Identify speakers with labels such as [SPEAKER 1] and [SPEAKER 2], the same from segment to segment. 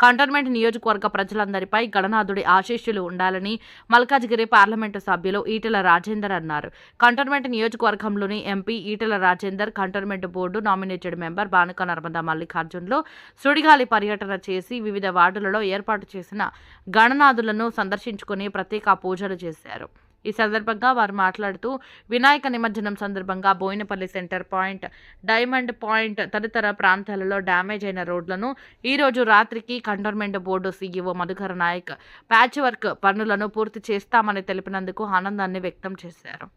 [SPEAKER 1] Cantonment నియోజకవర్గ ప్రజలందరిపై గణనాథుడి ఆశీస్సులు ఉండాలని మల్కాజ్గిరి పార్లమెంటు సభ్యులు ఈటెల రాజేందర్ అన్నారు. కంటోన్మెంట్ నియోజకవర్గంలోని MP Etela Rajender cantonment board nominated member Banuka Narmada మల్లికార్జున్లో సుడిగాలి పర్యటన చేసి వివిధ వార్డులలో ఏర్పాటు చేసిన గణనాథులను సందర్శించుకుని ప్రత్యేక పూజలు చేశారు. ఈ సందర్భంగా వారు మాట్లాడుతూ వినాయక నిమజ్జనం సందర్భంగా Boinapally centre point diamond point తదితర ప్రాంతాలలో డ్యామేజ్ అయిన రోడ్లను ఈ రోజు రాత్రికి cantonment board CEO Madhukara Naik patch work పనులను పూర్తి చేస్తామని తెలిపినందుకు ఆనందాన్ని వ్యక్తం చేశారు.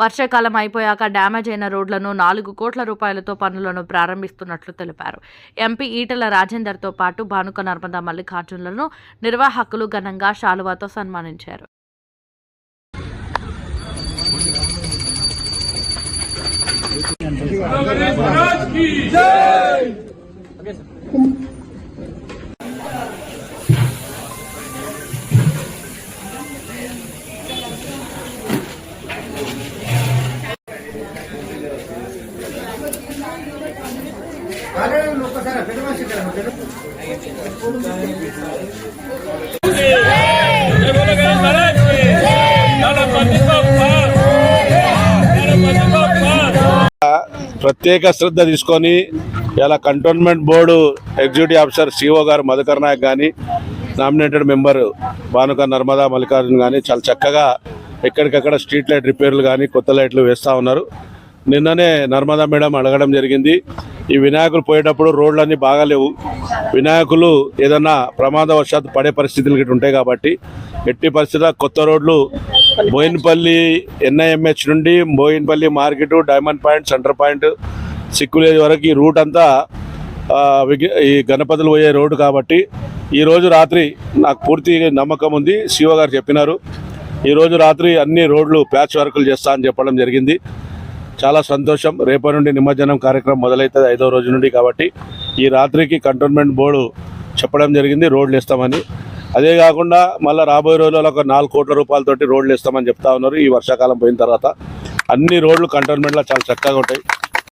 [SPEAKER 1] వర్షాకాలం అయిపోయాక డ్యామేజ్ అయిన రోడ్లను నాలుగు కోట్ల రూపాయలతో పనులను ప్రారంభిస్తున్నట్లు తెలిపారు. ఎంపీ ఈటల రాజేందర్తో పాటు భానుక నర్మదా మల్లికార్జునులను నిర్వాహకులు ఘనంగా శాలువాతో సన్మానించారు.
[SPEAKER 2] ఒక్కసారి పెద్ద మనిషి
[SPEAKER 3] ప్రత్యేక శ్రద్ధ తీసుకొని ఇలా cantonment board executive officer CEO గారు మధుకర్ నాయక్ కానీ నామినేటెడ్ మెంబర్ భానుక నర్మదా మల్లికార్జున్ కానీ చాలా చక్కగా ఎక్కడికక్కడ స్ట్రీట్ లైట్ రిపేర్లు కానీ కొత్త లైట్లు వేస్తూ ఉన్నారు. నిన్ననే నర్మదా మేడం అడగడం జరిగింది. ఈ వినాయకులు పోయేటప్పుడు రోడ్లన్నీ బాగాలేవు. వినాయకులు ఏదన్నా ప్రమాదవశాత్తు పడే పరిస్థితులు గిట్ట ఉంటాయి కాబట్టి ఎట్టి పరిస్థితుల్లో కొత్త రోడ్లు బోయినపల్లి ఎన్ఐఎంహెచ్ నుండి Boinpally market diamond point centre point సిక్కులేజ్ వరకు ఈ రూట్ అంతా ఈ గణపతులు పోయే రోడ్డు కాబట్టి ఈరోజు రాత్రి నాకు పూర్తి నమ్మకం ఉంది. శివ గారు చెప్పినారు. ఈరోజు రాత్రి అన్ని రోడ్లు ప్యాచ్ వర్కులు చేస్తా అని చెప్పడం జరిగింది. చాలా సంతోషం. రేపటి నుండి నిమజ్జనం కార్యక్రమం మొదలవుతుంది ఐదో రోజు నుండి కాబట్టి ఈ రాత్రికి కంటోన్మెంట్ బోర్డు చెప్పడం జరిగింది. రోడ్లు వేస్తామని అదే కాకుండా మళ్ళీ రాబోయే రోజుల్లో ఒక నాలుగు కోట్ల రూపాయలతోటి రోడ్లు ఇస్తామని చెప్తా ఉన్నారు. ఈ వర్షాకాలం పోయిన తర్వాత అన్ని రోడ్లు కంటోన్మెంట్లో చాలా చక్కగా ఉంటాయి.